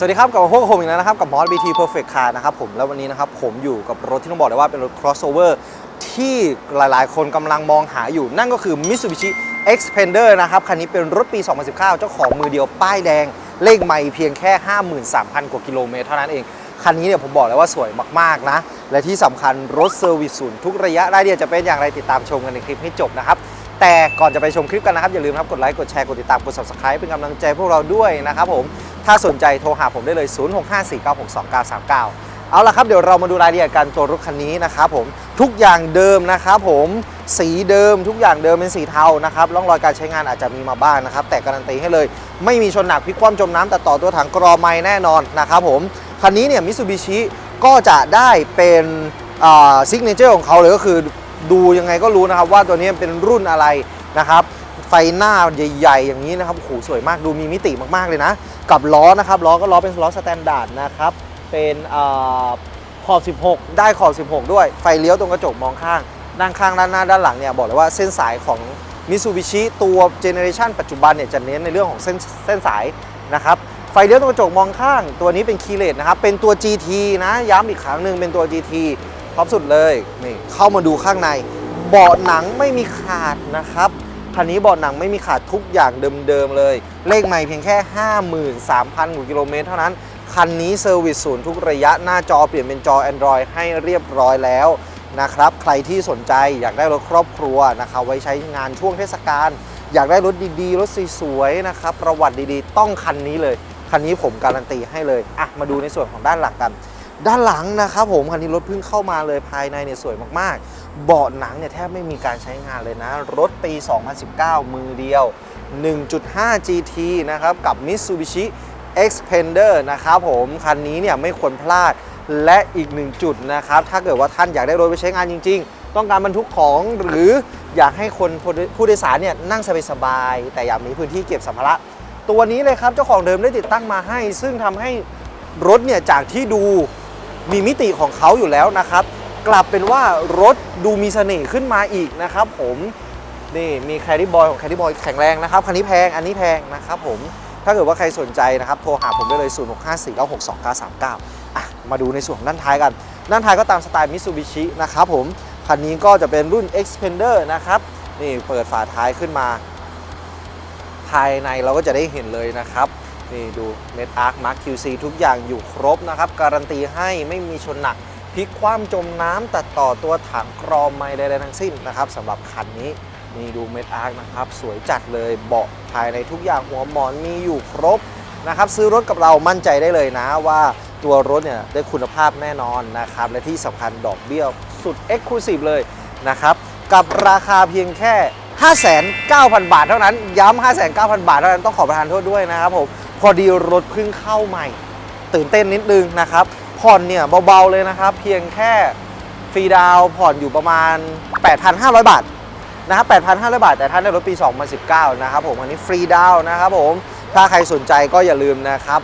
สวัสดีครับกลับมาพบกับผมอีกแล้วนะครับ กับมอส BT Perfect Car นะครับผมแล้ววันนี้นะครับผมอยู่กับรถที่ต้องบอกเลยว่าเป็นรถ crossover ที่หลายๆ คนกำลังมองหาอยู่ นั่นก็คือ Mitsubishi Xpander นะครับ คันนี้เป็นรถปี 2019 เจ้าของมือเดียวป้ายแดง เลขไม่เพียงแค่ 53,000 กว่ากิโลเมตรเท่านั้นเอง คันนี้เนี่ยผมบอกเลยว่าสวยมากๆนะ และที่สำคัญรถเซอร์วิสศูนย์ทุกระยะรายละเอียดจะเป็นอย่างไรติดตามชมกันในคลิปให้จบนะครับแต่ก่อนจะไปชมคลิปกันนะครับอย่าลืมครับกดไลค์กดแชร์กดติดตามกด subscribe เป็นกำลังใจพวกเราด้วยนะครับผม ถ้าสนใจโทรหาผมได้เลย 0654962939 เอาละครับเดี๋ยวเรามาดูรายละเอียดกันตัวรถคันนี้นะครับผมทุกอย่างเดิมนะครับผมสีเดิมทุกอย่างเดิมเป็นสีเทานะครับร่องรอยการใช้งานอาจจะมีมาบ้างนะครับ แต่การันตีให้เลย ไม่มีชนหนักพลิกคว่ำจมน้ำแต่ต่อตัวถังกรอไม้แน่นอนนะครับผมคันนี้เนี่ยมิ t ซูบิชิก็จะได้เป็นซิกเนเจอร์ของเขาเลยก็คือดูยังไงก็รู้นะครับว่าตัวนี้เป็นรุ่นอะไรนะครับ ไฟหน้าใหญ่ ๆ อย่างนี้นะครับโอ้โหสวยมากดูมีมิติมากๆเลยนะ กับล้อนะครับล้อก็ล้อเป็นล้อสแตนดาร์ดนะครับเป็นอขอบ 16 ได้ขอบ 16 ด้วย ไฟเลี้ยวตรงกระจกมองข้างด้านข้างด้านหน้าด้านหลังเนี่ยบอกเลยว่าเส้นสายของมิ t ซูบิชิตัวเจเนอเรชันปัจจุบันเนี่ยจะเน้นในเรื่องของเส้นเส้นสายนะครับไฟเลี้ยวตรงกระจกมองข้าง ตัวนี้เป็นคีเลตนะครับเป็นตัว GT นะย้ำอีกครั้งหนึ่งเป็นตัว GT ท็อปสุดเลยนี่เข้ามาดูข้างใน เบาะหนังไม่มีขาดนะครับ คันนี้เบาะหนังไม่มีขาดทุกอย่างเดิมๆเลย เลขใหม่เพียงแค่ 53,000กว่ากิโลเมตรเท่านั้น คันนี้เซอร์วิสศูนย์ทุกระยะหน้าจอเปลี่ยนเป็นจอ Android ให้เรียบร้อยแล้วนะครับใครที่สนใจอยากได้รถครอบครัวนะครับไว้ใช้งานช่วงเทศกาลอยากได้รถดีๆ รถสวยๆนะครับประวัติดีๆ ต้องคันนี้เลย คันนี้ผมการันตีให้เลยอะมาดูในส่วนของด้านหลังกัน ด้านหลังนะครับผมคันนี้รถเพิ่งเข้ามาเลยภายในเนี่ยสวยมากๆ เบาะหนังเนี่ยแทบไม่มีการใช้งานเลยนะ รถปี 2019 มือเดียว 1.5 GT นะครับ กับ Mitsubishi Xpander นะครับผมคันนี้เนี่ยไม่ควรพลาดและอีกหนึ่งจุดนะครับ ถ้าเกิดว่าท่านอยากได้รถไปใช้งานจริง ๆ ต้องการบรรทุกของหรืออยากให้คนผู้โดยสารเนี่ยนั่งสบายๆแต่อยากมีพื้นที่เก็บสัมภาระตัวนี้เลยครับเจ้าของเดิมได้ติดตั้งมาให้ ซึ่งทำให้รถเนี่ยจากที่ดู มีมิติของเขาอยู่แล้วนะครับ กลับเป็นว่ารถดูมีเสน่ห์ขึ้นมาอีกนะครับ ผมนี่มีแคดดี้บอยของแคดดี้บอยแข็งแรงนะครับคันนี้แพงอันนี้แพงนะครับผมถ้าเกิดว่าใครสนใจนะครับโทรหาผมได้เลย 0654962939อะมาดูในส่วนด้านท้ายกัน ด้านท้ายก็ตามสไตล์มิ t ซูบิชินะครับผมคันนี้ก็จะเป็นรุ่น Xpander นะครับนี่เปิดฝาท้ายขึ้นมา ภายในเราก็จะได้เห็นเลยนะครับ นี่ดูเม็ดอาร์คมาร์คคิวซีทุกอย่างอยู่ครบนะครับ การันตีให้ไม่มีชนหนักพลิกคว่ำจมน้ำตัดต่อตัวถังกรอมไม่ใดๆทั้งสิ้นนะครับสำหรับคันนี้นี่ดูเม็ดอาร์คนะครับ สวยจัดเลยเบาะภายในทุกอย่างหัวหมอนมีอยู่ครบนะครับซื้อรถกับเรามั่นใจได้เลยนะว่าตัวรถเนี่ยได้คุณภาพแน่นอนนะครับ และที่สำคัญดอกเบี้ยสุด Exclusive เลยนะครับ กับราคาเพียงแค่ 59,000 บาทเท่านั้น ย้ำ 59,000 บาทเท่านั้นต้องขอประทานโทษด้วยนะครับผม พอดีรถเพิ่งเข้าใหม่ ตื่นเต้นนิดนึงนะครับ ผ่อนเนี่ยเบาๆเลยนะครับ เพียงแค่ฟรีดาวผ่อนอยู่ประมาณ 8,500 บาทนะครับ 8,500 บาท แต่ท่านได้รถปี 2019 นะครับผม อันนี้ฟรีดาวน์นะครับผม ถ้าใครสนใจก็อย่าลืมนะครับ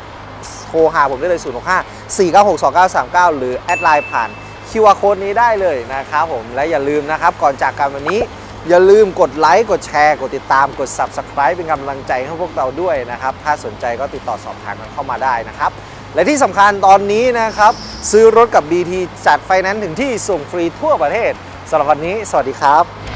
โทรหาผมได้เลย 065 496 2939 หรือแอดไลน์ผ่าน QR Code นี้ได้เลยนะครับผม และอย่าลืมนะครับ ก่อนจากกันวันนี้ อย่าลืมกดไลค์กดแชร์ กดติดตามกด Subscribe เป็นกำลังใจให้พวกเราด้วยนะครับ ถ้าสนใจก็ติดต่อสอบถามกันเข้ามาได้นะครับ และที่สำคัญตอนนี้นะครับ ซื้อรถกับ BT จัดไฟแนนซ์ถึงที่ส่งฟรีทั่วประเทศสำหรับวันนี้ สวัสดีครับ